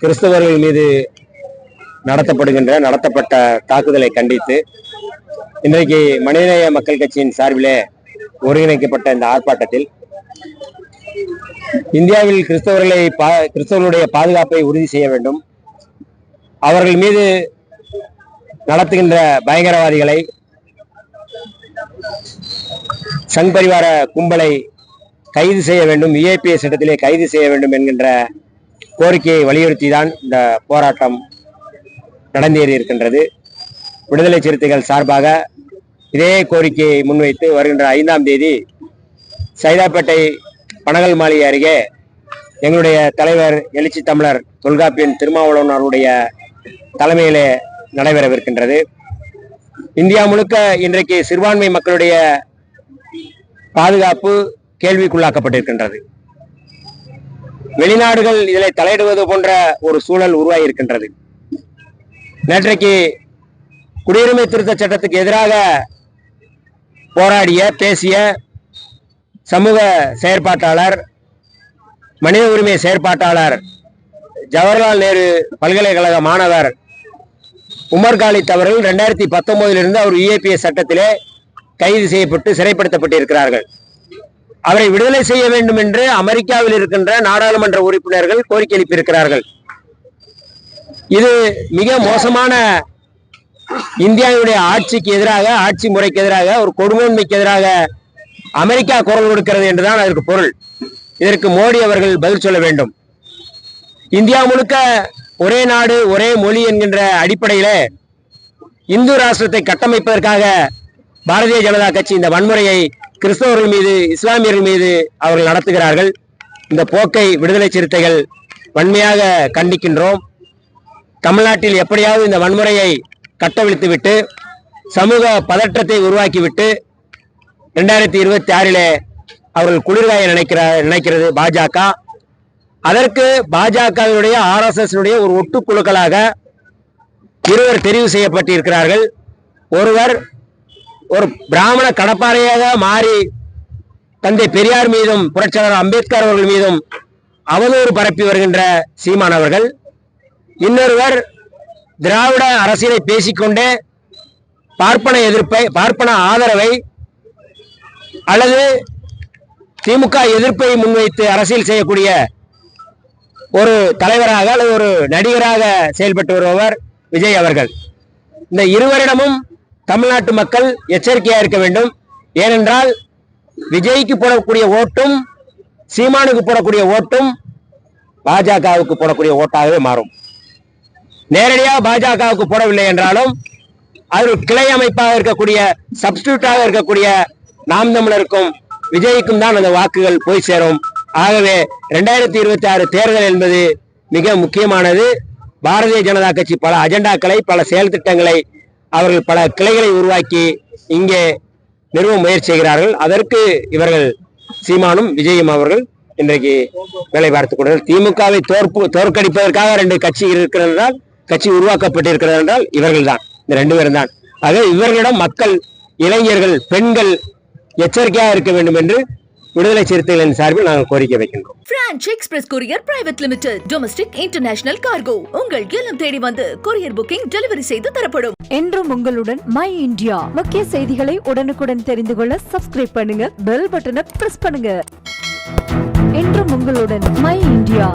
கிறிஸ்தவர்கள் மீது நடத்தப்படுகின்ற நடத்தப்பட்ட தாக்குதலை கண்டித்து இன்றைக்கு மனிதநேய மக்கள் கட்சியின் சார்பிலே ஒருங்கிணைக்கப்பட்ட இந்த ஆர்ப்பாட்டத்தில் இந்தியாவில் கிறிஸ்தவர்களை பா- கிறிஸ்தவர்களுடைய பாதுகாப்பை உறுதி செய்ய வேண்டும். அவர்கள் மீது நடத்துகின்ற பயங்கரவாதிகளை சங் பரிவார கும்பலை கைது செய்ய வேண்டும் விஐபிஎஸ் சட்டத்திலே கைது செய்ய வேண்டும் என்கின்ற கோரிக்கையை வலியுறுத்தி தான் இந்த போராட்டம் நடந்தேறி இருக்கின்றது. விடுதலை சிறுத்தைகள் சார்பாக இதே கோரிக்கையை முன்வைத்து வருகின்ற ஐந்தாம் தேதி சைதாப்பேட்டை பனகல் மாளிகை அருகே எங்களுடைய தலைவர் எழுச்சி தமிழர் தொல்காப்பியன் திருமாவளவனருடைய தலைமையிலே நடைபெறவிருக்கின்றது. இந்தியா முழுக்க இன்றைக்கு சிறுபான்மை மக்களுடைய பாதுகாப்பு கேள்விக்குள்ளாக்கப்பட்டிருக்கின்றது. வெளிநாடுகள் இதில் தலையிடுவது போன்ற ஒரு சூழல் உருவாகி இருக்கின்றது நேற்றைக்கு குடியுரிமை திருத்த சட்டத்துக்கு எதிராக போராடிய பேசிய சமூக செயற்பாட்டாளர் மனித உரிமை செயற்பாட்டாளர் ஜவஹர்லால் நேரு பல்கலைக்கழக மாணவர் உமர் காலித் அவர்கள் ரெண்டாயிரத்தி பத்தொன்பதிலிருந்து அவர் யுஏபிஎஸ் சட்டத்திலே கைது செய்யப்பட்டு சிறைப்படுத்தப்பட்டிருக்கிறார்கள். அவரை விடுதலை செய்ய வேண்டும் என்று அமெரிக்காவில் இருக்கின்ற நாடாளுமன்ற உறுப்பினர்கள் கோரிக்கை எழுப்பியிருக்கிறார்கள். இது மிக மோசமான இந்தியாவுடைய ஆட்சிக்கு எதிராக ஆட்சி முறைக்கு எதிராக ஒரு கொடுமைக்கு எதிராக அமெரிக்கா குரல் கொடுக்கிறது என்றுதான் அதற்கு பொருள். இதற்கு மோடி அவர்கள் பதில் சொல்ல வேண்டும். இந்தியா முழுக்க ஒரே நாடு ஒரே மொழி என்கின்ற அடிப்படையில இந்து ராஷ்டிரத்தை கட்டமைப்பதற்காக பாரதிய ஜனதா கட்சி இந்த வன்முறையை கிறிஸ்தவர்கள் மீது இஸ்லாமியர்கள் மீது அவர்கள் நடத்துகிறார்கள். இந்த போக்கை விடுதலை சிறுத்தைகள் வன்மையாக கண்டிக்கின்றோம். தமிழ்நாட்டில் எப்படியாவது இந்த வன்முறையை கட்டவிழ்த்துவிட்டு சமூக பதற்றத்தை உருவாக்கிவிட்டு ரெண்டாயிரத்தி இருபத்தி ஆறிலே அவர்கள் குளிர்காய நினைக்கிற நினைக்கிறது பாஜக. அதற்கு பாஜகவினுடைய ஆர்எஸ்எஸ்னுடைய ஒரு ஒட்டுக்குழுக்களாக இருவர் தெரிவு செய்யப்பட்டிருக்கிறார்கள். ஒருவர் ஒரு பிராமண கடப்பாறையாக மாறி தந்தை பெரியார் மீதும் புரட்சியாளர் அம்பேத்கர் அவர்கள் மீதும் அவதூறு பரப்பி வருகின்ற சீமான் அவர்கள். இன்னொருவர் திராவிட அரசியலை பேசிக்கொண்டே பார்ப்பன எதிர்ப்பை பார்ப்பன ஆதரவை அல்லது திமுக எதிர்ப்பை முன்வைத்து அரசியல் செய்யக்கூடிய ஒரு தலைவராக அல்லது ஒரு நடிகராக செயல்பட்டு வருபவர் விஜய் அவர்கள். இந்த இருவரிடமும் தமிழ்நாட்டு மக்கள் எச்சரிக்கையா இருக்க வேண்டும். ஏனென்றால் விஜய்க்கு போடக்கூடிய ஓட்டும் சீமானுக்கு போடக்கூடிய ஓட்டும் பாஜகவுக்கு போடக்கூடிய ஓட்டாகவே மாறும். நேரடியாக பாஜகவுக்கு போடவில்லை என்றாலும் அது கிளை அமைப்பாக இருக்கக்கூடிய சப்ஸ்டியூட்டாக இருக்கக்கூடிய நாம் தமிழருக்கும் விஜய்க்கும் தான் அந்த வாக்குகள் போய் சேரும். ஆகவே ரெண்டாயிரத்தி இருபத்தி ஆறு தேர்தல் என்பது மிக முக்கியமானது. பாரதிய ஜனதா கட்சி பல அஜெண்டாக்களை பல செயல் திட்டங்களை அவர்கள் பல கிளைகளை உருவாக்கி இங்கே நிறுவ முயற்சி செய்கிறார்கள். அதற்கு இவர்கள் சீமானும் விஜயும் அவர்கள் இன்றைக்கு வேலை பார்த்துக் கொண்டார்கள் திமுகவை தோற்பு தோற்கடிப்பதற்காக ரெண்டு கட்சி இருக்கிறது என்றால் கட்சி உருவாக்கப்பட்டிருக்கிறது என்றால் இவர்கள் தான். இந்த ரெண்டு பேரும் தான். ஆக இவர்களிடம் மக்கள் இளைஞர்கள் பெண்கள் எச்சரிக்கையாக இருக்க வேண்டும் என்று விடுதலை சிறுத்தைகளின் சார்பில் நாங்கள் கோரிக்கை வைக்கின்றோம். Franch express courier private limited domestic international cargo உங்கள் இல்லம் தேடி வந்து கொரியர் புக்கிங் டெலிவரி செய்து தரப்படும். என்றும் உங்களுடன் மை இந்தியா முக்கிய செய்திகளை உடனுக்குடன் தெரிந்து கொள்ள சப்ஸ்கிரைப் பண்ணுங்க பெல் பட்டனை பிரஸ் பண்ணுங்க. என்றும் உங்களுடன் மை இந்தியா